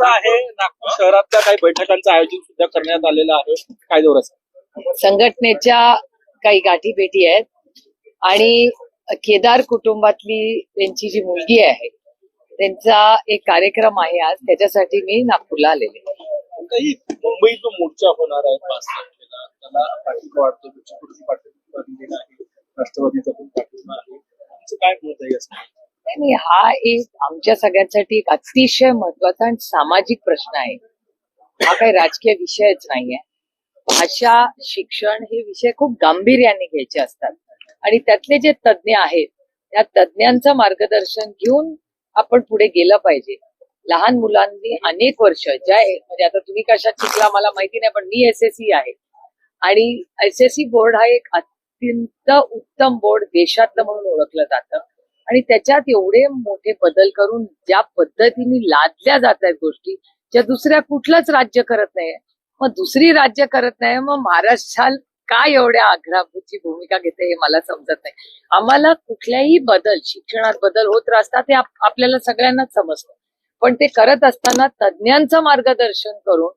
दौरा आहे. नागपूर शहरातल्या काही बैठकांचं आयोजन सुद्धा करण्यात आलेलं आहे. काय दौरा सर संघटनेच्या काही गाठी भेटी आहेत आणि केदार कुटुंबातली त्यांची जी मुलगी आहे त्यांचा एक कार्यक्रम आहे आज. त्याच्यासाठी मी नागपूरला आलेले. काही मुंबई जो मोर्चा होणार आहे पाच तारखेला त्याला पाठिंबा वाटतो. राष्ट्रवादीचा पण पाठिंबा आहे. तुमचं काय मत आहे नाही हा एक आमच्या सगळ्यांसाठी एक अतिशय महत्त्वाचा आणि सामाजिक प्रश्न आहे. हा काही राजकीय विषयच नाहीये. भाषा शिक्षण हे विषय खूप गांभीर्याने घ्यायचे असतात. आणि त्यातले जे तज्ज्ञ आहेत त्या तज्ज्ञांचं मार्गदर्शन घेऊन आपण पुढे गेलं पाहिजे. लहान मुलांनी अनेक वर्ष ज्या म्हणजे आता तुम्ही कशात शिकला मला माहिती नाही पण मी एस एस सी आहे. आणि एस एस सी बोर्ड हा एक अत्यंत उत्तम बोर्ड देशातलं म्हणून ओळखलं जातं. आणि त्याच्यात एवढे मोठे बदल करून ज्या पद्धतीने लादल्या जात आहेत गोष्टी ज्या दुसऱ्या कुठलंच राज्य करत नाही मग दुसरी राज्य करत नाही मग महाराष्ट्रात काय एवढ्या आग्राभूची भूमिका घेते हे मला समजत नाही. आम्हाला कुठल्याही बदल शिक्षणात बदल होत राहतात ते आपल्याला सगळ्यांनाच समजतं. पण ते करत असताना तज्ज्ञांचं मार्गदर्शन करून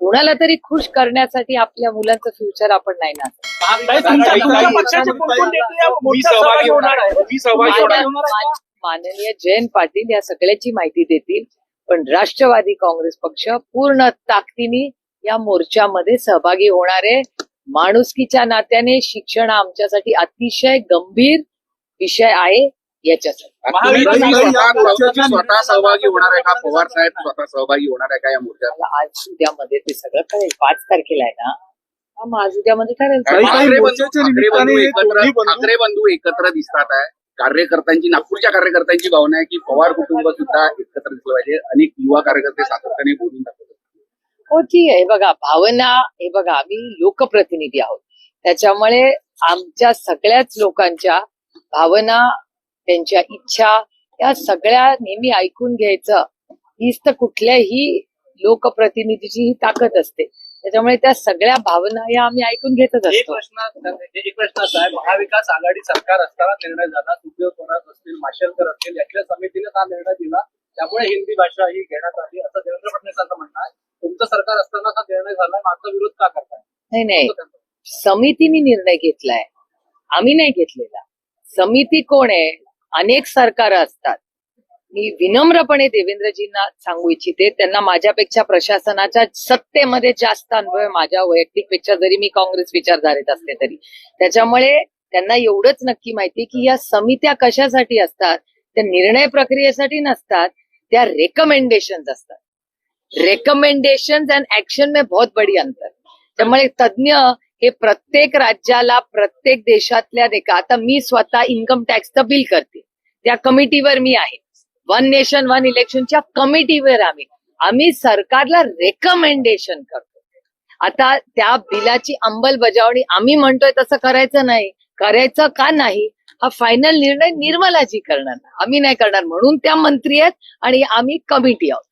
कुणाला तरी खुश करण्यासाठी आपल्या मुलांचं फ्युचर आपण नाही ना माननीय जयंत पाटील या सगळ्याची माहिती देतील. पण राष्ट्रवादी काँग्रेस पक्ष पूर्ण ताकदीने या मोर्चामध्ये सहभागी होणार आहे. माणुसकीच्या नात्याने शिक्षण हा आमच्यासाठी अतिशय गंभीर विषय आहे. याच्यासाठी. स्वतः सहभागी होणार आहे का? पवार साहेब स्वतः सहभागी होणार आहे का या मोर्चात? मला आज उद्यामध्ये ते सगळं कळेल. पाच तारखेला आहे ना? हा, मग आज उद्यामध्ये ठरेल. काही- ठाकरे बंधू मोर्चाच्या ठाकरे निमित्ताने बंधू हे एकत्र दोन्ही बंधू- ठाकरे बंधू एकत्र दिसतात आहे. कार्यकर्त्यांची नागपूरच्या कार्यकर्त्यांची भावना आहे की पवार कुटुंब सुद्धा एकत्र दिसलं पाहिजे. अनेक युवा कार्यकर्ते सातत्याने बोलून दाखवतात. हो ठीक आहे. हे बघा भावना हे बघा आम्ही लोकप्रतिनिधी आहोत. त्याच्यामुळे आमच्या सगळ्याच लोकांच्या भावना त्यांच्या इच्छा या सगळ्या नेहमी ऐकून घ्यायचं. हीच तर कुठल्याही लोकप्रतिनिधीची ही ताकद असते. त्याच्यामुळे त्या सगळ्या भावना या आम्ही ऐकून घेतच एक असतो. प्रश्न एक प्रश्न असा आहे महाविकास आघाडी सरकार असताना निर्णय झाला सुखदेव थोरात असतील माशेलकर असतील याच्या समितीने हा निर्णय दिला. त्यामुळे हिंदी भाषा ही घेण्यात आली. असं देवेंद्र फडणवीसांचं म्हणणं आहे. तुमचं सरकार असताना हा निर्णय झालाय माझा विरोध का करताय? नाही नाही. समितीने निर्णय घेतलाय. आम्ही नाही घेतलेला. समिती कोण आहे? अनेक सरकार असतात. मी विनम्रपणे देवेंद्रजींना सांगू इच्छिते त्यांना माझ्यापेक्षा प्रशासनाच्या सत्तेमध्ये जास्त अनुभव आहे माझ्या वैयक्तिकपेक्षा जरी मी काँग्रेस विचारधारेत असले तरी. त्याच्यामुळे त्यांना एवढंच नक्की माहिती की या समित्या कशासाठी असतात त्या निर्णय प्रक्रियेसाठी नसतात त्या रेकमेंडेशन असतात. रेकमेंडेशन अँड ऍक्शन मे बहुत बडी अंतर. त्यामुळे तज्ज्ञ हे प्रत्येक राज्याला प्रत्येक देशातल्या देखा आता मी स्वतः इन्कम टॅक्सचं बिल करते. त्या कमिटीवर मी आहे. वन नेशन वन इलेक्शनच्या कमिटीवर आम्ही. आम्ही सरकारला रेकमेंडेशन करतो. आता त्या बिलाची अंमलबजावणी आम्ही म्हणतोय तसं करायचं नाही. करायचं का नाही? हा फायनल निर्णय निर्मलाजी करणार. आम्ही नाही करणार म्हणून त्या मंत्री आहेत आणि आम्ही कमिटी आहोत.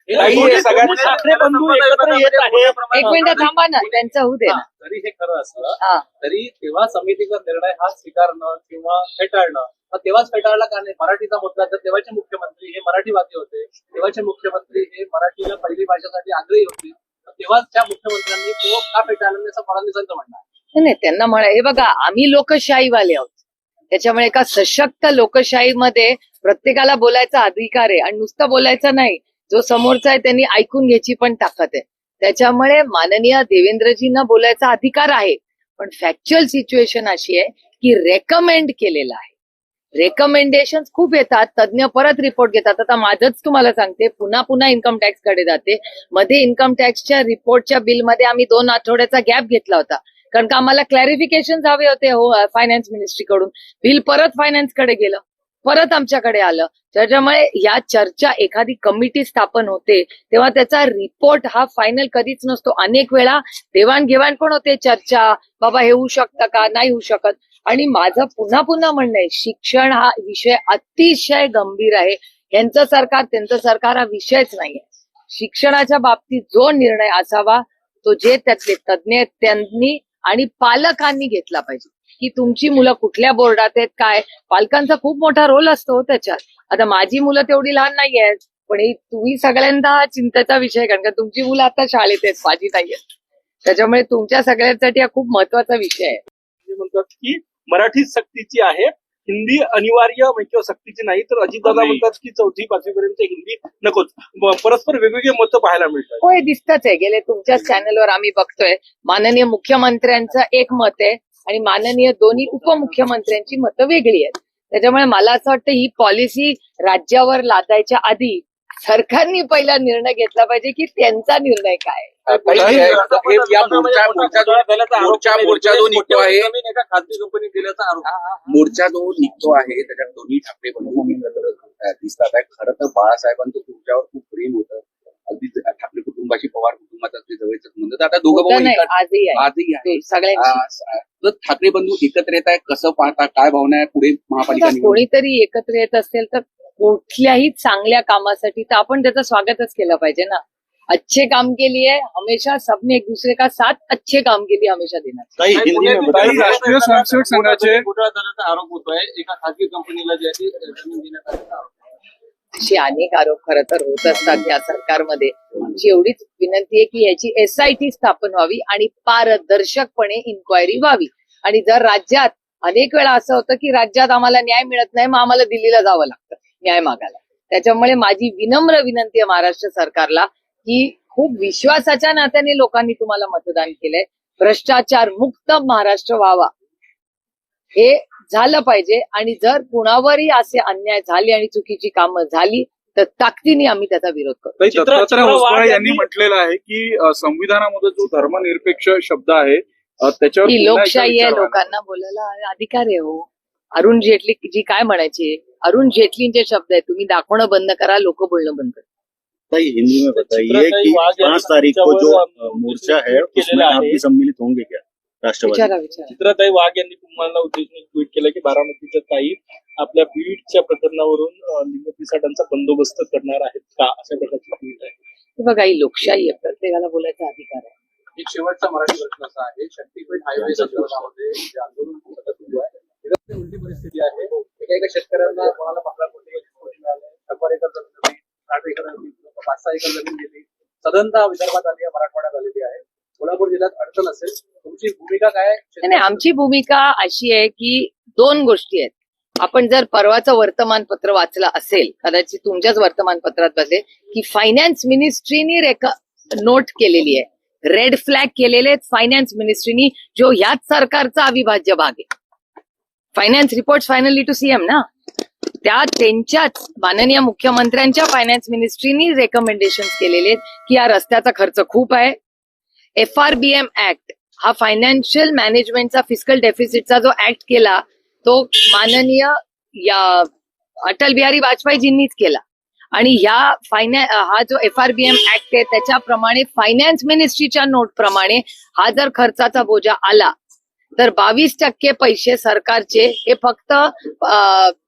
एक मिनिट थांबा ना त्यांचं होऊ दे ना. जरी हे खरं असलं हा. तरी तेव्हा समितीचा निर्णय हा स्वीकारणं किंवा फेटाळणं तेव्हाच फेटाळला का नाही? मराठीचा मुद्दा तर तेव्हाचे मुख्यमंत्री हे मराठीवादी होते. तेव्हाचे मुख्यमंत्री हे मराठीला पहिली भाषेसाठी आग्रही होते. तर तेव्हाच त्या मुख्यमंत्र्यांनी तो का फेटाळला नाही असं फडणवीसांचं म्हणणं आहे. नाही, नाही त्यांना म्हणा हे बघा आम्ही लोकशाहीवाले आहोत. त्याच्यामुळे एका सशक्त लोकशाहीमध्ये प्रत्येकाला बोलायचा अधिकार आहे आणि नुसतं बोलायचं नाही. जो समोरचा आहे त्यांनी ऐकून घ्यायची पण ताकद आहे. त्याच्यामुळे माननीय देवेंद्रजींना बोलायचा अधिकार आहे. पण फॅक्च्युअल सिच्युएशन अशी आहे की रेकमेंड केलेलं आहे. रेकमेंडेशन खूप येतात. तज्ज्ञ परत रिपोर्ट घेतात. आता माझंच तुम्हाला सांगते. पुन्हा पुन्हा इन्कम टॅक्सकडे जाते. मध्ये इन्कम टॅक्सच्या रिपोर्टच्या बिलमध्ये आम्ही दोन आठवड्याचा गॅप घेतला होता. कारण का आम्हाला क्लॅरिफिकेशन हवे होते हो फायनान्स मिनिस्ट्रीकडून बिल परत फायनान्सकडे गेलं. परत आमच्याकडे आलं. त्याच्यामुळे या चर्चा एखादी कमिटी स्थापन होते तेव्हा त्याचा रिपोर्ट हा फायनल कधीच नसतो. अनेक वेळा देवाणघेवाण पण होते चर्चा बाबा हे होऊ शकतं का? नाही होऊ शकत. आणि माझं पुन्हा पुन्हा म्हणणं आहे शिक्षण हा विषय अतिशय गंभीर आहे. यांचं सरकार त्यांचं सरकार हा विषयच नाहीये. शिक्षणाच्या बाबतीत जो निर्णय असावा तो जे त्यातले तज्ज्ञ आहेत त्यांनी आणि पालकांनी घेतला पाहिजे. की तुमची मुलं कुठल्या बोर्डात आहेत काय? पालकांचा खूप मोठा रोल असतो हो त्याच्यात. आता माझी मुलं तेवढी लहान नाही आहेत पण हे तुम्ही सगळ्यांना हा चिंतेचा विषय आहे, कारण का तुमची मुलं आता शाळेत आहेत माझी नाही आहेत. त्याच्यामुळे तुमच्या सगळ्यांसाठी हा खूप महत्त्वाचा विषय आहे. ते म्हणतात की मराठी सक्तीची आहे हिंदी अनिवार्य म्हणजे किंवा सक्तीची नाही तर अजितदादा म्हणतात की चौथी पाचवी पर्यंत हिंदी नकोच. परस्पर वेगवेगळे मतं पाहायला मिळतात. हो हे दिसतच आहे. गेले तुमच्याच चॅनलवर आम्ही बघतोय. माननीय मुख्यमंत्र्यांचं एक मत आहे आणि माननीय दोन्ही उपमुख्यमंत्र्यांची मतं वेगळी आहेत. त्याच्यामुळे मला असं वाटतं ही पॉलिसी राज्यावर लादायच्या आधी सरकारने पहिला निर्णय घेतला पाहिजे की त्यांचा निर्णय काय आहे. ताई, या मोर्चा मोर्चा जो- निघतो आहे एका खासगी कंपनी दिल्याचा आरोप. मोर्चा जो निघतो आहे त्याच्यात दोन्ही ठाकरे बंधू दिसतात आहे. खरं तर बाळासाहेबांचं तुमच्यावर खूप प्रेम होतं. अगदी ठाकरे कुटुंबाशी पवार कुटुंबाचा अगदी जवळच म्हणतात आता दोघं आजही आहे. आजही तर ठाकरे बंधू एकत्र येत आहे कसं पाहता काय भावना आहे? पुढे महापालिका कोणीतरी एकत्र येत असेल तर कुठल्याही चांगल्या कामासाठी तर आपण त्याचं स्वागतच केलं पाहिजे ना. अच्छे काम के लिए हमेशा सबने एक दूसरे का साथ अच्छे काम के लिए हमेशा देना राष्ट्रीय स्वयंसेवक संघाचे आरोप होतोय? एका खासगी कंपनीला जी आहे असे अनेक आरोप खर तर होत असतात या सरकारमध्ये. आमची एवढीच विनंती आहे की याची एसआयटी स्थापन व्हावी आणि पारदर्शकपणे इन्क्वायरी व्हावी. आणि जर राज्यात अनेक वेळा असं होतं की राज्यात आम्हाला न्याय मिळत नाही मग आम्हाला दिल्लीला जावं लागतं न्याय मागायला. त्याच्यामुळे माझी विनम्र विनंती आहे महाराष्ट्र सरकारला की खूप विश्वासाच्या नात्याने लोकांनी तुम्हाला मतदान केलंय. भ्रष्टाचार मुक्त महाराष्ट्र व्हावा. हे झालं पाहिजे. आणि जर कुणावरही असे अन्याय झाले आणि चुकीची कामं झाली तर ताकदीने आम्ही त्याचा विरोध करतो. दत्तात्रय यांनी म्हटलेलं आहे की संविधानामध्ये जो धर्मनिरपेक्ष शब्द आहे त्याच्यावर ही लोकशाही आहे. लोकांना बोलायला अधिकार आहे हो. अरुण जेटली जी काय म्हणायचे? अरुण जेटलींचे शब्द आहेत तुम्ही दाखवणं बंद करा लोक बोलणं बंद करा. हिंदी में बताइए कि पांच तारीख को जो मोर्चा है उसमें आप आहे. भी सम्मिलित होंगे क्या? राष्ट्रवादी. विचारा विचारा. चित्रताई वाघ यांनी तुम्हाला उद्देशून एक ट्विट केलं की बारामतीच्या ताई आपल्या बीडच्या प्रकरणावरून अ, लिंगपिसाटांचा बंदोबस्त करणार आहेत का? अशा प्रकारची ट्विट आहे. हे बघा ही लोकशाही आहे. प्रत्येकाला बोलायचा अधिकार आहे. एक शेवटचा मराठी प्रश्न असा आहे शक्तीपीठ हायवे संदर्भामध्ये जे आंदोलन सतत सुरू आहे उलटी परिस्थिती आहे. एका एका शेतकऱ्यांना कोणाला पंधरा कोटी वीस कोटी मिळाले शंभर एकर जमीन साठ एकर जमीन पाच सहा एकर जमीन गेली. सदनता विदर्भात आली आहे मराठवाड्यात आलेली आहे. कोल्हापूर जिल्ह्यात अडचण असेल तुमची भूमिका काय आहे? नाही, आमची भूमिका अशी आहे की दोन गोष्टी आहेत. आपण जर परवाचं वर्तमानपत्र वाचलं असेल कदाचित तुमच्याच वर्तमानपत्रात बसेल की फायनान्स मिनिस्ट्रीनी रेक नोट केलेली आहे. रेड फ्लॅग केलेले आहेत फायनान्स मिनिस्ट्रीनी जो ह्याच सरकारचा अविभाज्य भाग आहे. Finance report finally to CM ना? त्या त्यांच्याच माननीय मुख्यमंत्र्यांच्या फायनान्स मिनिस्ट्रीनी रेकमेंडेशन केलेले आहेत की या रस्त्याचा खर्च खूप आहे. F R B M act हा फायनान्शियल मॅनेजमेंटचा फिजिकल डेफिसिटचा जो ऍक्ट केला तो माननीय या अटल बिहारी वाजपेयीजींनीच केला. आणि ह्या फायना हा जो F R B M act आहे त्याच्याप्रमाणे फायनान्स मिनिस्ट्रीच्या नोट प्रमाणे हा जर खर्चाचा बोजा आला तर बावीस टक्के पैसे सरकारचे हे फक्त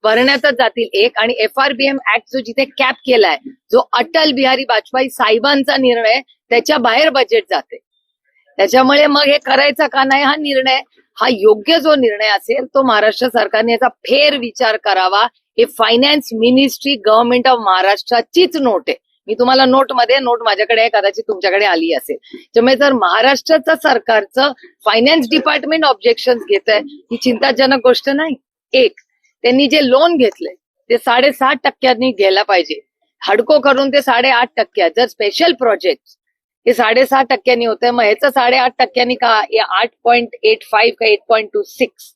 भरण्यातच जातील एक. आणि F R B M act जो जिथे कॅप केलाय जो अटल बिहारी वाजपेयी साहेबांचा निर्णय त्याच्या बाहेर बजेट जाते. त्याच्यामुळे मग हे करायचं का नाही हा निर्णय? हा योग्य जो निर्णय असेल तो महाराष्ट्र सरकारने याचा फेर विचार करावा. हे फायनान्स मिनिस्ट्री गव्हर्नमेंट ऑफ महाराष्ट्राचीच नोट आहे. मी तुम्हाला नोटमध्ये नोट माझ्याकडे आहे कदाचित तुमच्याकडे आली असेल. त्यामुळे जर महाराष्ट्राचं सरकारचं फायनान्स डिपार्टमेंट ऑब्जेक्शन घेत आहे ही चिंताजनक गोष्ट नाही. एक त्यांनी जे लोन घेतलंय ते साडेसात टक्क्यांनी घ्यायला पाहिजे. हडको करून ते साडेआठ टक्के जर स्पेशल प्रोजेक्ट हे साडेसहा टक्क्यांनी होतंय. मग ह्याचं साडेआठ टक्क्यांनी का हे आठ पॉईंट एट फाईव्ह का एट पॉईंट टू सिक्स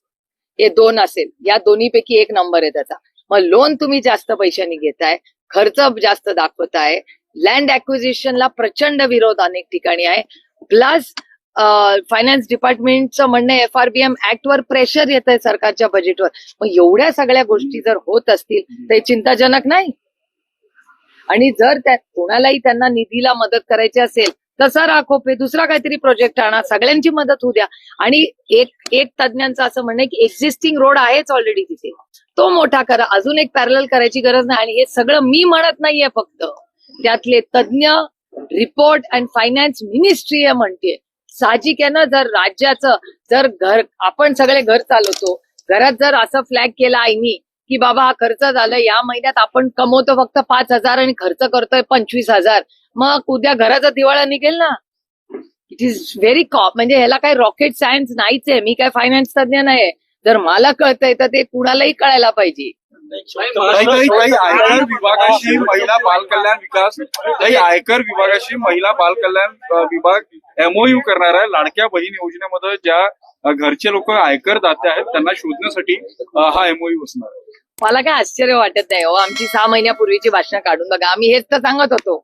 हे दोन असेल? या दोन्हीपैकी एक नंबर आहे त्याचा. मग लोन तुम्ही जास्त पैशांनी घेताय खर्च जास्त दाखवताय लँड अक्विजिशनला प्रचंड विरोध अनेक ठिकाणी आहे. प्लस फायनान्स डिपार्टमेंटचं म्हणणं एफ आर बी एम ऍक्टवर प्रेशर येत आहे सरकारच्या बजेटवर मग एवढ्या सगळ्या गोष्टी जर होत असतील तर हे चिंताजनक नाही? आणि जर त्या कोणालाही त्यांना निधीला मदत करायची असेल तसा राखोपे दुसरा काहीतरी प्रोजेक्ट आणा सगळ्यांची मदत होऊ द्या. आणि एक एक तज्ञांचं असं म्हणणं की एक्झिस्टिंग रोड आहेच ऑलरेडी तिथे. तो मोठा करा. अजून एक पॅरल करायची गरज नाही. आणि हे सगळं मी म्हणत नाहीये फक्त. त्यातले तज्ञ रिपोर्ट अँड फायनान्स मिनिस्ट्री आहे म्हणते. साहजिक आहे ना जर राज्याचं जर घर आपण सगळे घर चालवतो. घरात जर असं फ्लॅग केला आईनी की बाबा हा खर्च झाला या महिन्यात आपण कमवतो फक्त पाच हजार आणि खर्च करतोय पंचवीस हजार. मग उद्या घराचा दिवाळा निघेल ना? इट इज व्हेरी कॉप म्हणजे ह्याला काही रॉकेट सायन्स नाहीच आहे. मी काय फायनान्स तज्ञ नाही जर मला कळतंय तर ते कुणालाही कळायला पाहिजे. काही काही काही आयकर विभागाशी महिला बाल कल्याण विकास काही आयकर विभागाशी महिला बाल कल्याण अ, विभाग एमओयू करणार आहे. लाडक्या बहीण योजनेमध्ये ज्या घरचे लोक आयकर दाते आहेत त्यांना शोधण्यासाठी हा एमओयू असणार आहे. मला काय आश्चर्य वाटत नाही हो. आमची सहा महिन्यापूर्वीची भाषणं काढून बघा. आम्ही हेच तर सांगत होतो.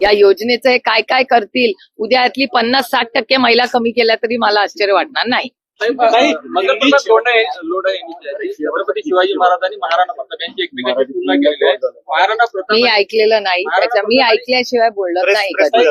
या योजनेचं हे काय काय करतील? उद्या यातली पन्नास साठ टक्के महिला कमी केल्या तरी मला आश्चर्य वाटणार नाही. नाही, मध्यप्रदेश लोढा लोढा यांनी छत्रपती शिवाजी महाराजांनी महाराणा प्रताप यांची एकमेकांची तुलना केलेली आहे. महाराणा प्रताप मी ऐकलेलं नाही. त्याच्या मी ऐकल्याशिवाय बोलत नाही. कधी